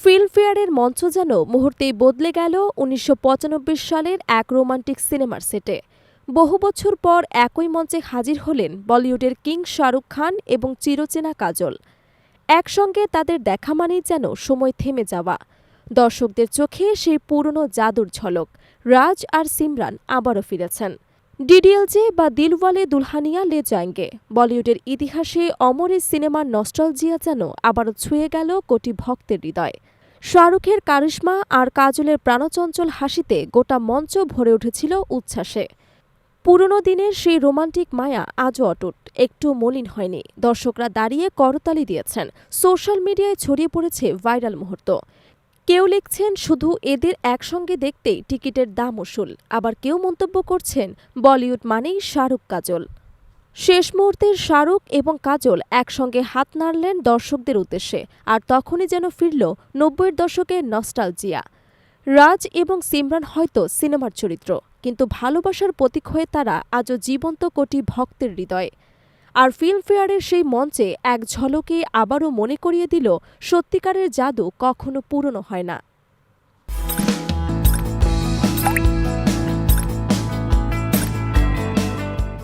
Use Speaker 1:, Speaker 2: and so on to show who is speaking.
Speaker 1: ফিল্মফেয়ারের মঞ্চ যেন মুহূর্তেই বদলে গেল উনিশশো পঁচানব্বই সালের এক রোমান্টিক সিনেমার সেটে। বহু বছর পর একই মঞ্চে হাজির হলেন বলিউডের কিং শাহরুখ খান এবং চিরচেনা কাজল। একসঙ্গে তাদের দেখা মানেই যেন সময় থেমে যাওয়া। দর্শকদের চোখে সেই পুরনো জাদুর ঝলক। রাজ আর সিমরান আবারও ফিরেছেন। ডিডিএলজে বা দিলওয়ালে দুলহানিয়া লে যায়েঙ্গে বলিউডের ইতিহাসে অমর এই সিনেমার নস্টালজিয়া যেন আবারও ছুঁয়ে গেল কোটি ভক্তের হৃদয়। শাহরুখের কারিশমা আর কাজলের প্রাণচঞ্চল হাসিতে গোটা মঞ্চ ভরে উঠেছিল উচ্ছ্বাসে। পুরনো দিনের সেই রোমান্টিক মায়া আজও অটুট, একটু মলিন হয়নি। দর্শকরা দাঁড়িয়ে করতালি দিয়েছেন। সোশ্যাল মিডিয়ায় ছড়িয়ে পড়েছে ভাইরাল মুহূর্ত। কেউ লিখছেন, শুধু এদের একসঙ্গে দেখতেই টিকিটের দাম উসুল। আবার কেউ মন্তব্য করছেন, বলিউড মানেই শাহরুখ কাজল। শেষ মুহূর্তের শাহরুখ এবং কাজল একসঙ্গে হাত নাড়লেন দর্শকদের উদ্দেশ্যে, আর তখনই যেন ফিরল নব্বইয়ের দশকের নস্টালজিয়া। রাজ এবং সিমরান হয়তো সিনেমার চরিত্র, কিন্তু ভালোবাসার প্রতীক হয়ে তারা আজও জীবন্ত কোটি ভক্তের হৃদয়ে। আর ফিল্মফেয়ারের সেই মঞ্চে এক ঝলকে আবারও মনে করিয়ে দিল সত্যিকারের জাদু কখনো পুরনো হয় না।